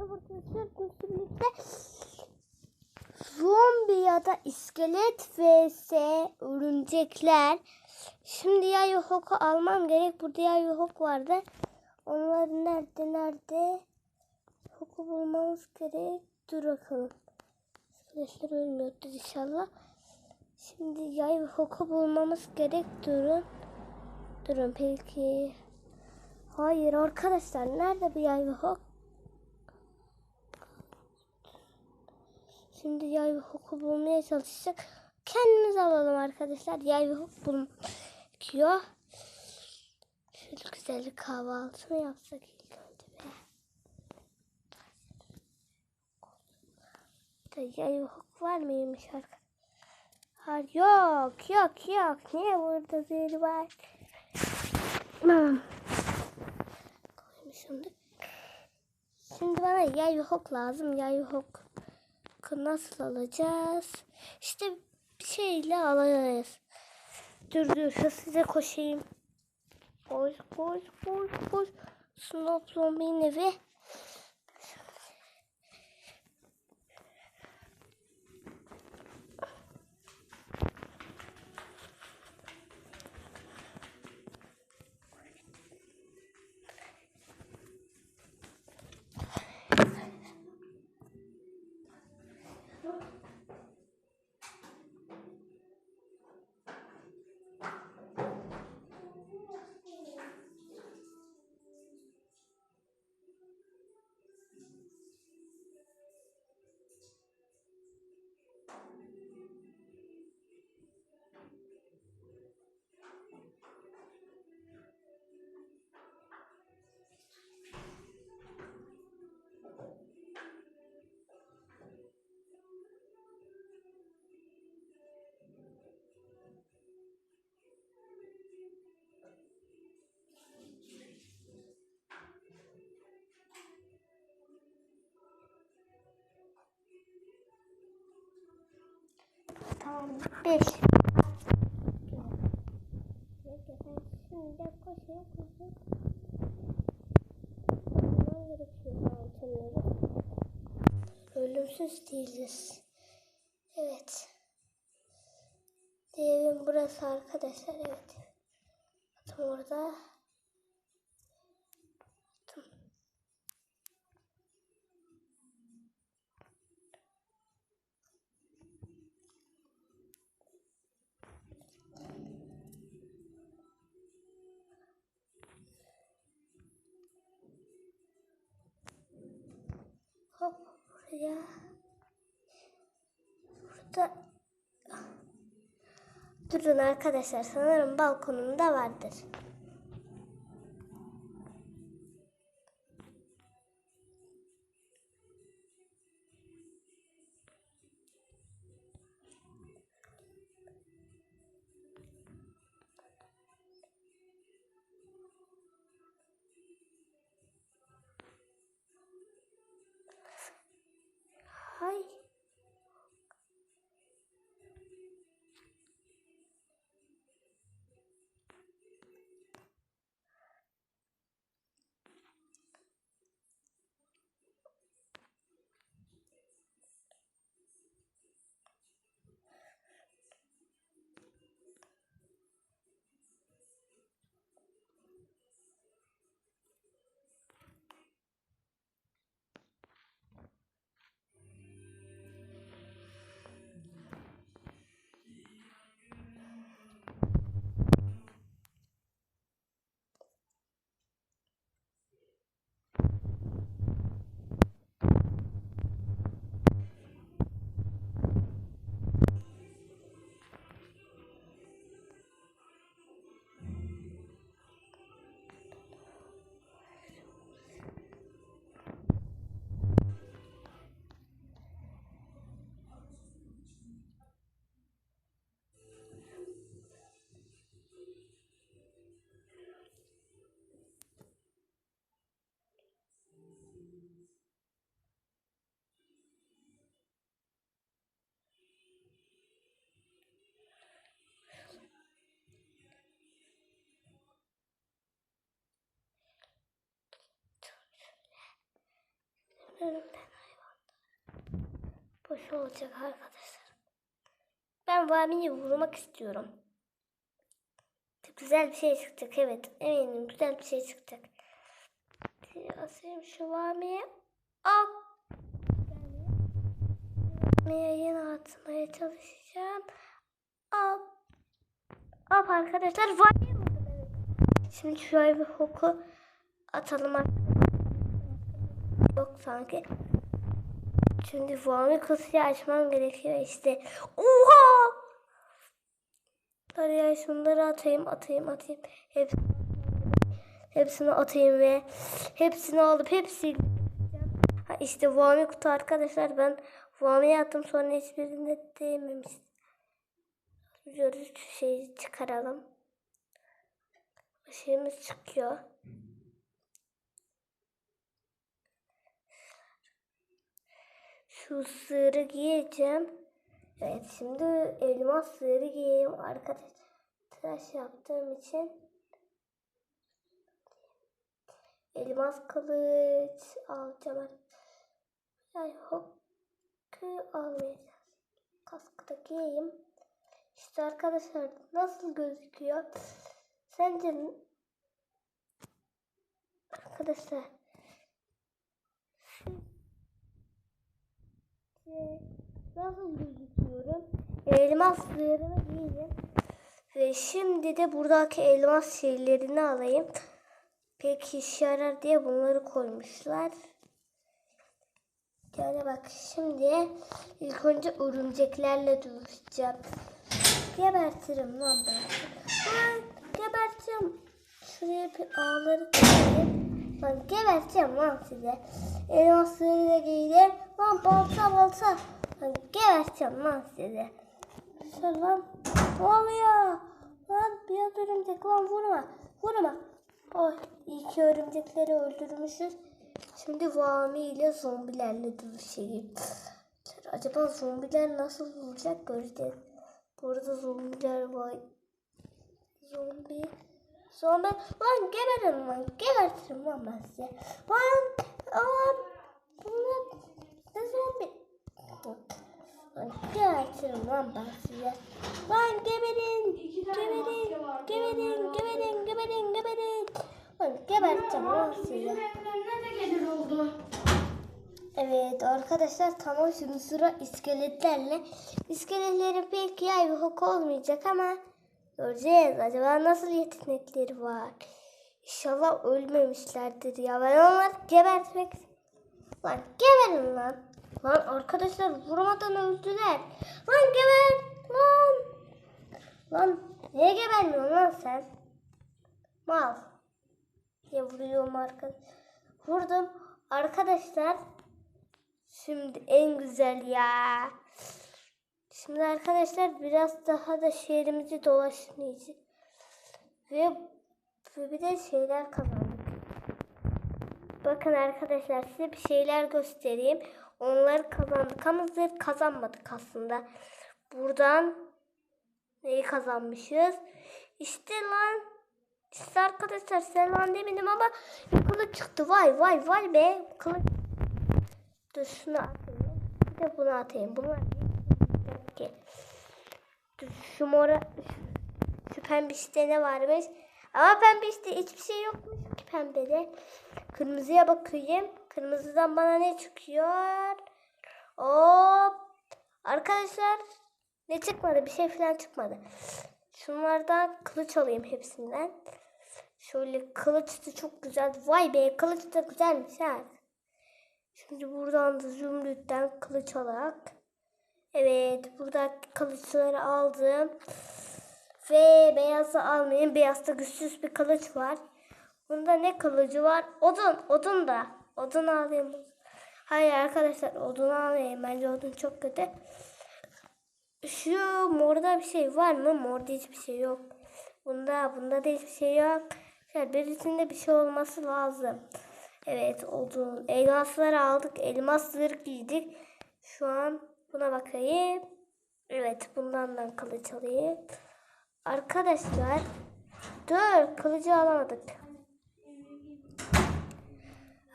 sürekli birlikte zombi ya da iskelet vs örümcekler. Şimdi ya hoku almam gerek. Burada ya hok vardı. Onlar nerede nerede? Hoku bulmamız gerek. Dur bakalım. İskeletler ölmüyordur inşallah. Şimdi yay ve hoku bulmamız gerek. Durun. Durun peki. Hayır arkadaşlar nerede bu yay? Şimdi yay ve hoku bulmaya çalışacak. Kendimiz alalım arkadaşlar. Yay ve hok gerekiyor. Şöyle güzel bir kahvaltı mı yapsak ilk önce be? Da yay ve hok var mıymış arkadaşlar? Hayır yok yok yok. Niye burada biri var? Tamam. Koymuşumdur. Şimdi bana yay ve hok lazım. Yay ve hok nasıl alacağız? İşte bir şeyle alacağız. Dur dur hızlıca koşayım. Koş koş koş koş. Snoop Zombie'nin evi. Tamam. Beş. Şimdi koşuyor koşuyor. Ölümsüz değiliz. Evet. Evim burası arkadaşlar. Evet. Tam orada. Hop buraya. Burada Durun arkadaşlar sanırım balkonumda vardır. Ölümden hayvanlar. Boş olacak arkadaşlar. Ben Vami'yi vurmak istiyorum. Güzel bir şey çıkacak evet. Eminim güzel bir şey çıkacak. Asayım şu Vami'yi. Al. Vami'ye yine atmaya çalışacağım. Al. Al arkadaşlar Vami'yi vurdum evet. Şimdi şöyle bir hoku atalım arkadaşlar. Yok sanki. Şimdi Vami kutuyu açmam gerekiyor işte. Oha! Hadi şunları atayım, atayım, atayım. Hepsini, hepsini atayım ve hepsini alıp hepsini ha işte Vami kutu arkadaşlar. Ben Vami'ye attım sonra hiçbirinde değmemiş. Görüş şey çıkaralım. Şeyimiz çıkıyor. Şu sığırı giyeceğim. Evet şimdi elmas sığırı giyeyim arkadaşlar. Tıraş yaptığım için. Elmas kılıç alacağım. Yani hokkü almayacağız. Kaskı da giyeyim. İşte arkadaşlar nasıl gözüküyor? Sence arkadaşlar nasıl gözüküyorum? Elmas sığırını giyeyim. Ve şimdi de buradaki elmas şeylerini alayım. Pek işe yarar diye bunları koymuşlar. Yani bak şimdi ilk önce örümceklerle dövüşeceğim. Gebertirim lan ben. Lan geberteceğim. Şuraya bir ağları koyayım. Lan geberteceğim lan size. Elmasları da giydim. Lan balta balta. Lan geberteceğim lan size. Sen lan ne oluyor? Lan bir örümcek lan vurma. Vurma. Oy iyi ki örümcekleri öldürmüşüz. Şimdi Vami ile zombilerle dövüşeyim. Acaba zombiler nasıl olacak göreceğiz. Burada zombiler var. Zombi. Zombi. Lan geberin lan. Gebertirim lan ben size. Lan. Lan. Bunlar. Ne zombi. Gebertirim lan ben size. Lan geberin. Geberin. Geberin. Geberin. Geberin. Geberin. Lan geberteceğim lan size. Evet arkadaşlar tamam şimdi sıra iskeletlerle. İskeletlerin pek yay bir hok olmayacak ama göreceğiz. Acaba nasıl yetenekleri var? İnşallah ölmemişlerdir ya. Ben onları gebertmek... Lan geberin lan. Lan arkadaşlar vurmadan öldüler. Lan geber. Lan. Lan niye gebermiyorsun lan sen? Mal. Diye vuruyorum arkadaşlar. Vurdum. Arkadaşlar Şimdi en güzel ya. Şimdi arkadaşlar biraz daha da şehrimizi dolaşmayacağız. Ve bir de şeyler kazandık. Bakın arkadaşlar size bir şeyler göstereyim. Onları kazandık ama zırh kazanmadık aslında. Buradan neyi kazanmışız? İşte lan. İşte arkadaşlar sen lan demedim ama kılıç çıktı. Vay vay vay be. Kılıç Dur şunu atayım. Bir de bunu atayım. Bunu atayım. Ki. Şu mora şu, pembişte ne varmış? Ama pembişte hiçbir şey yokmuş ki pembede. Kırmızıya bakayım. Kırmızıdan bana ne çıkıyor? Hop. Arkadaşlar ne çıkmadı? Bir şey falan çıkmadı. Şunlardan kılıç alayım hepsinden. Şöyle kılıç da çok güzel. Vay be kılıç da güzelmiş ha. Şimdi buradan da zümrütten kılıç alarak. Evet burada kılıçları aldım. Ve beyazı almayayım. Beyazda güçsüz bir kılıç var. Bunda ne kılıcı var? Odun. Odun da. Odun alayım. Hayır arkadaşlar odun almayayım. Bence odun çok kötü. Şu morda bir şey var mı? Morda hiçbir şey yok. Bunda bunda da hiçbir şey yok. Yani birisinde bir şey olması lazım. Evet odun. Elmasları aldık. Elmasları giydik. Şu an buna bakayım. Evet bundan da kılıç alayım. Arkadaşlar dur kılıcı alamadık.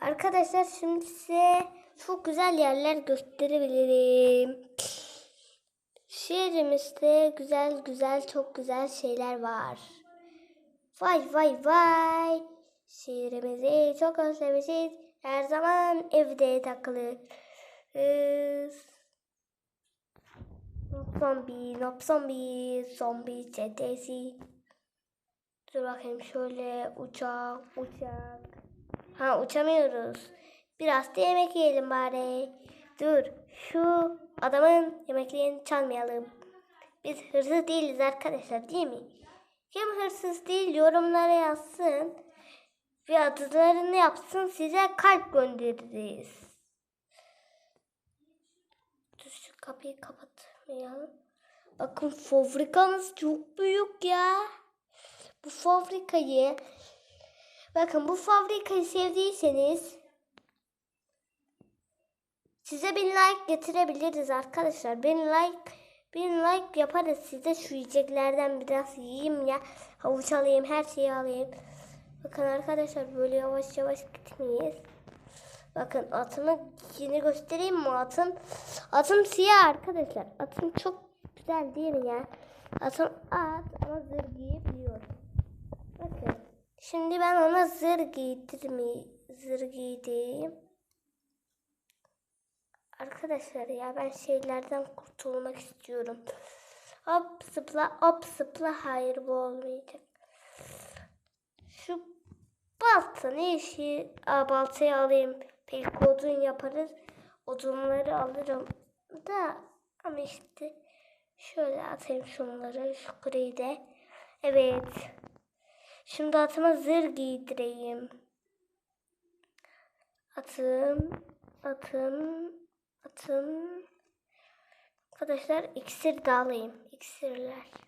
Arkadaşlar şimdi size çok güzel yerler gösterebilirim. Şehrimizde güzel güzel çok güzel şeyler var. Vay vay vay. Şehrimizi çok özlemişiz. Her zaman evde takılırız. Zombi, nop zombi, zombi çetesi. Dur bakayım şöyle uçak, uçak. Ha uçamıyoruz. Biraz da yemek yiyelim bari. Dur şu adamın yemeklerini çalmayalım. Biz hırsız değiliz arkadaşlar değil mi? Kim hırsız değil yorumlara yazsın. Ve adlarını yapsın size kalp göndeririz. Dur şu kapıyı kapatmayalım. Bakın fabrikamız çok büyük ya. Bu fabrikayı bakın bu fabrikayı sevdiyseniz size bin like getirebiliriz arkadaşlar. Bin like bin like yaparız size şu yiyeceklerden biraz yiyeyim ya. Havuç alayım her şeyi alayım. Bakın arkadaşlar böyle yavaş yavaş gitmeyiz. Bakın atımı yine göstereyim mi atım? Atım siyah arkadaşlar. Atım çok güzel değil mi ya? Atım at ama zırh giyebiliyor. Bakın. Şimdi ben ona zırh giydirme, zırh giydireyim. Arkadaşlar ya ben şeylerden kurtulmak istiyorum. Hop zıpla hop zıpla hayır bu olmayacak. Şu balta ne işi? Aa, baltayı alayım. Belki odun yaparız. Odunları alırım da ama işte şöyle atayım şunları şu griyi de. Evet. Şimdi atıma zırh giydireyim. Atım, atım, atım. Arkadaşlar iksir de alayım. İksirler.